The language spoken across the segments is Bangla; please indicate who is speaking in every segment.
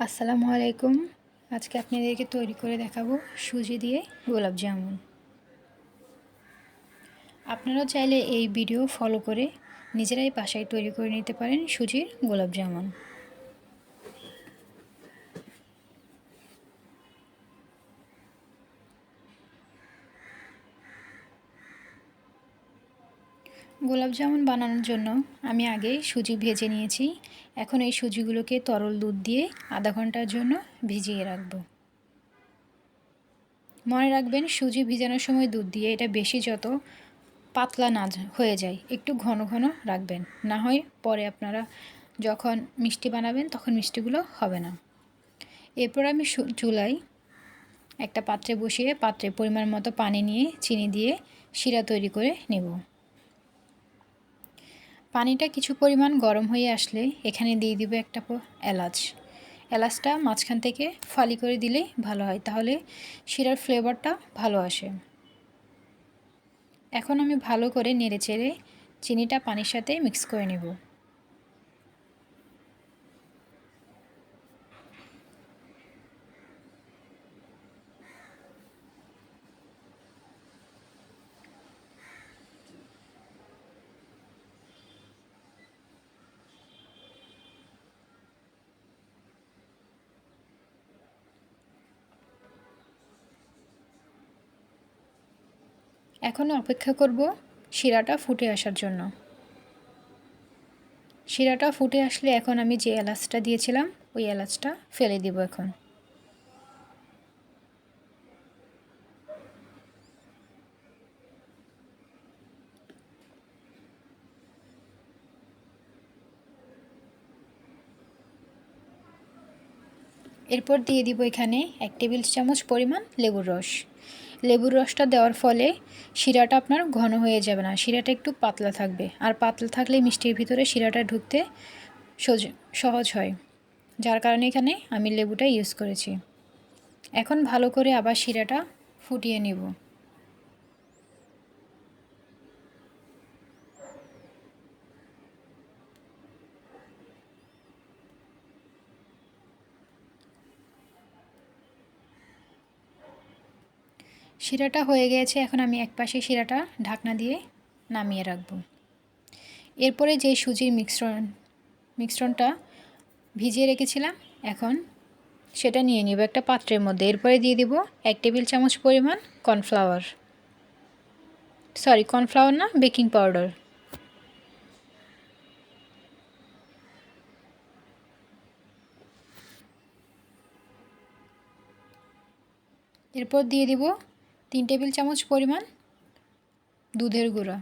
Speaker 1: আসসালামু আলাইকুম। আজকে আপনাদেরকে তৈরি করে দেখাবো সুজি দিয়ে গোলাপ জামুন। আপনারা চাইলে এই ভিডিও ফলো করে নিজেরাই বাসায় তৈরি করে নিতে পারেন সুজির গোলাপ জামুন। গোলাপ জামুন বানানোর জন্য আমি আগে সুজি ভেজে নিয়েছি। এখন এই সুজিগুলোকে তরল দুধ দিয়ে আধা ঘণ্টার জন্য ভিজিয়ে রাখব। মনে রাখবেন, সুজি ভিজানোর সময় দুধ দিয়ে এটা বেশি যত পাতলা না হয়ে যায়, একটু ঘন ঘন রাখবেন। না হয় পরে আপনারা যখন মিষ্টি বানাবেন তখন মিষ্টিগুলো হবে না। এরপর আমি চুলায় একটা পাত্রে বসিয়ে পাত্রে পরিমাণ মতো পানি নিয়ে, চিনি দিয়ে শিরা তৈরি করে নেব। পানিটা কিছু পরিমাণ গরম হয়ে আসলে এখানে দিয়ে দিব একটা এলাচ। এলাচটা মাঝখান থেকে ফালি করে দিলেই ভালো হয়, তাহলে শিরার ফ্লেভারটা ভালো আসে। এখন আমি ভালো করে নেড়ে চেড়ে চিনিটা পানির সাথে মিক্স করে নেব। এখন অপেক্ষা করব শিরাটা ফুটে আসার জন্য। শিরাটা ফুটে আসলে এখন আমি যে এলাচটা দিয়েছিলাম, ওই এলাচটা ফেলে দিব এখন। এরপর দিয়ে দিব এখানে এক টেবিল চামচ পরিমাণ লেবুর রস। লেবুর রসটা দেওয়ার ফলে শিরাটা আপনার ঘন হয়ে যাবে না, শিরাটা একটু পাতলা থাকবে। আর পাতলা থাকলে মিষ্টির ভিতরে শিরাটা ঢুকতে সহজ হয়। যার কারণে এখানে আমি লেবুটা ইউজ করেছি। এখন ভালো করে আবার শিরাটা ফুটিয়ে নিব। শিরাটা হয়ে গিয়েছে এখন আমি এক পাশে শিরাটা ঢাকনা দিয়ে নামিয়ে রাখব। এরপরে যে সুজির মিশ্রণ, মিশ্রণটা ভিজিয়ে রেখেছিলাম, এখন সেটা নিয়ে নিব একটা পাত্রের মধ্যে। এরপরে দিয়ে দিব এক টেবিল চামচ পরিমাণ কর্নফ্লাওয়ার। সরি, কর্নফ্লাওয়ার না, বেকিং পাউডার। এরপর দিয়ে দিব তিন টেবিল চামচ পরিমাণ দুধের গুঁড়া।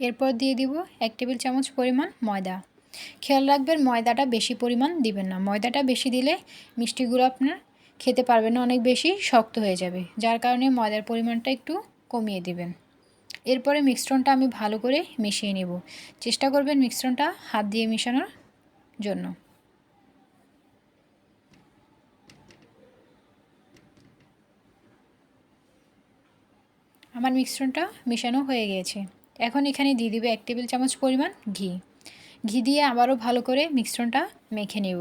Speaker 1: এরপর দিয়ে দিব এক টেবিল চামচ পরিমাণ ময়দা। খেয়াল রাখবেন ময়দাটা বেশি পরিমাণ দিবেন না। ময়দাটা বেশি দিলে মিষ্টিগুলো আপনার খেতে পারবেন না, অনেক বেশি শক্ত হয়ে যাবে, যার কারণে ময়দার পরিমাণটা একটু কমিয়ে দিবেন। এরপরে মিশ্রণটা আমি ভালো করে মিশিয়ে নেব। চেষ্টা করবেন মিশ্রণটা হাত দিয়ে মেশানোর জন্য। আমার মিশ্রণটা মেশানো হয়ে গিয়েছে এখন এখানে দিয়ে দিবে এক টেবিল চামচ পরিমাণ ঘি। ঘি দিয়ে আবারও ভালো করে মিশ্রণটা মেখে নেব।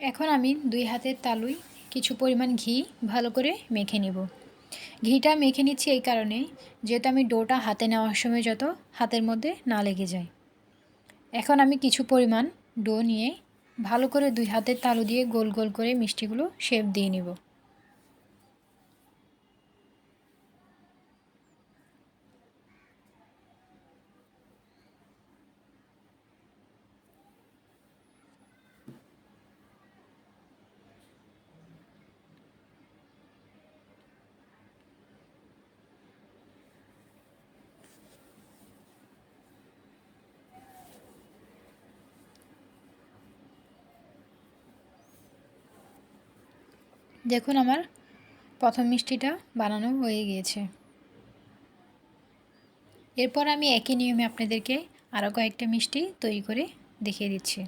Speaker 1: এখন আমি দুই হাতের তালুই কিছু পরিমাণ ঘি ভালো করে মেখে নিব। ঘিটা মেখে নিচ্ছি এই কারণে যেহেতু আমি ডোটা হাতে নেওয়ার সময় যত হাতের মধ্যে না লেগে যায়। এখন আমি কিছু পরিমাণ ডো নিয়ে ভালো করে দুই হাতের তালু দিয়ে গোল গোল করে মিষ্টিগুলো শেপ দিয়ে নিব। দেখুন আমার প্রথম মিষ্টিটা বানানো হয়ে গিয়েছে। এরপর আমি একই নিয়মে আপনাদেরকে আরও কয়েকটা মিষ্টি তৈরি করে দেখিয়ে দিচ্ছি।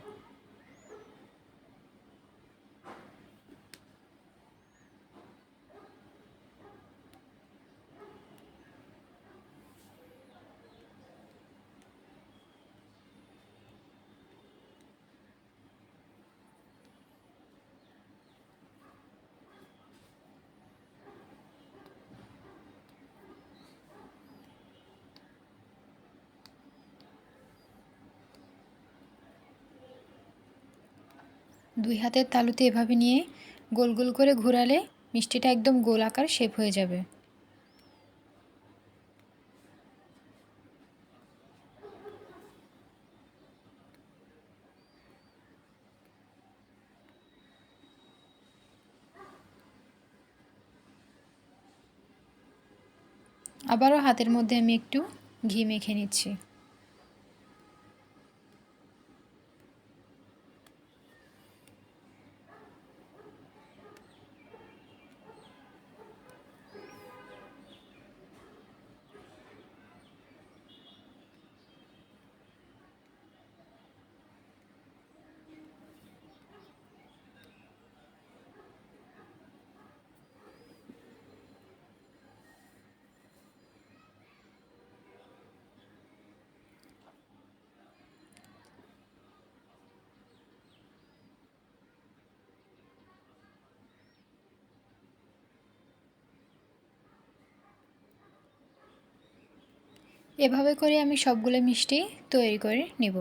Speaker 1: দুই হাতের তালুতে এভাবে নিয়ে গোল গোল করে ঘোরালে মিষ্টিটা একদম গোল আকার শেপ হয়ে যাবে। আবারও হাতের মধ্যে আমি একটু ঘি মেখে নিচ্ছি। এভাবে করে আমি সবগুলো মিষ্টি তৈরি করে নেব।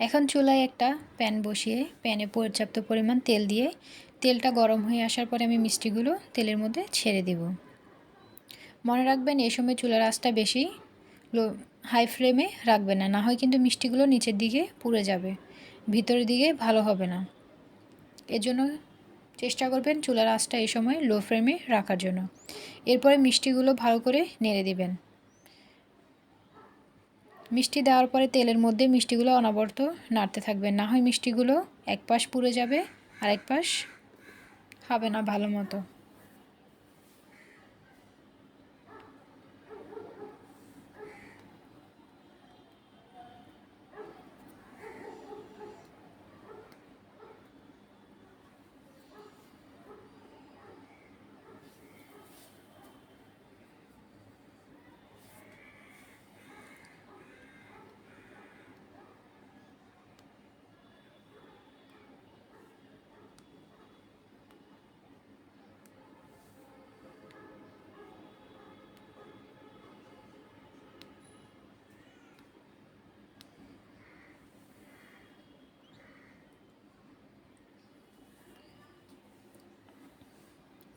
Speaker 1: এখন চুলায় একটা প্যান বসিয়ে প্যানে পর্যাপ্ত পরিমাণ তেল দিয়ে তেলটা গরম হয়ে আসার পরে আমি মিষ্টিগুলো তেলের মধ্যে ছেড়ে দেব। মনে রাখবেন এই সময় চুলার আঁচটা বেশি লো হাই ফ্লেমে রাখবেন না না হয় কিন্তু মিষ্টিগুলো নিচের দিকে পুড়ে যাবে, ভিতরের দিকে ভালো হবে না। এজন্য চেষ্টা করবেন চুলার আঁচটা এই সময় লো ফ্লেমে রাখার জন্য। এরপরে মিষ্টিগুলো ভালো করে নেড়ে দিবেন। মিষ্টি দেওয়ার পরে তেলের মধ্যে মিষ্টিগুলো অনবরত নাড়তে থাকবে। না হয় মিষ্টিগুলো এক পাশ পুড়ে যাবে আর এক পাশ হবে না ভালো মতো।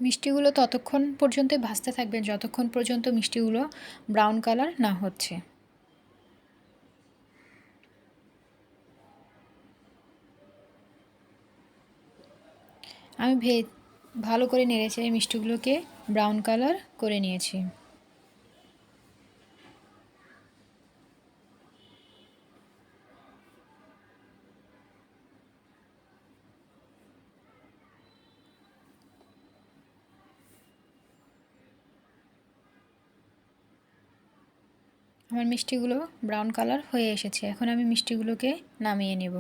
Speaker 1: মিষ্টিগুলো ততক্ষণ পর্যন্তই ভাজতে থাকবেন, যতক্ষণ পর্যন্ত মিষ্টিগুলো ব্রাউন কালার না হচ্ছে। আমি ভে ভালো করে নেড়েছে মিষ্টিগুলোকে ব্রাউন কালার করে নিয়েছি। আমার মিষ্টিগুলো ব্রাউন কালার হয়ে এসেছে। এখন আমি মিষ্টিগুলোকে নামিয়ে নেব।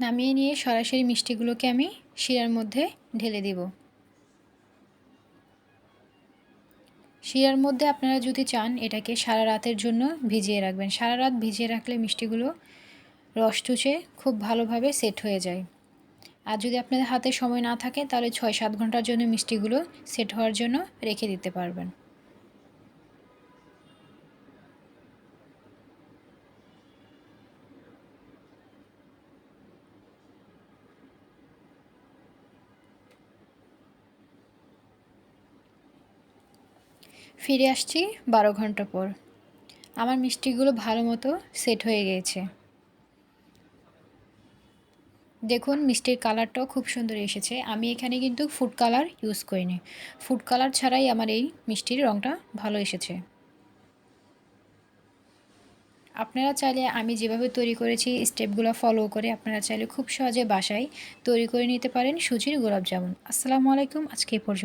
Speaker 1: নামিয়ে নিয়ে সরাসরি মিষ্টিগুলোকে আমি শিরার মধ্যে ঢেলে দেবো। শিরার মধ্যে আপনারা যদি চান এটাকে সারা রাতের জন্য ভিজিয়ে রাখবেন। সারা রাত ভিজিয়ে রাখলে মিষ্টিগুলো রস চুষে খুব ভালোভাবে সেট হয়ে যায়। আর যদি আপনাদের হাতে সময় না থাকে তাহলে ছয় সাত ঘণ্টার জন্য মিষ্টিগুলো সেট হওয়ার জন্য রেখে দিতে পারবেন। ফিরে আসছি বারো ঘণ্টা পর। আমার মিষ্টিগুলো ভালো মতো সেট হয়ে গিয়েছে দেখুন, মিষ্টির কালারটাও খুব সুন্দর এসেছে। আমি এখানে কিন্তু ফুড কালার ইউজ করিনি। ফুড কালার ছাড়াই আমার এই মিষ্টির রঙটা ভালো এসেছে। আপনারা চাইলে আমি যেভাবে তৈরি করেছি, স্টেপগুলো ফলো করে আপনারা চাইলে খুব সহজে বাসায় তৈরি করে নিতে পারেন সুজির গোলাপ জামুন। আসসালামু আলাইকুম, আজকে পর্যন্ত।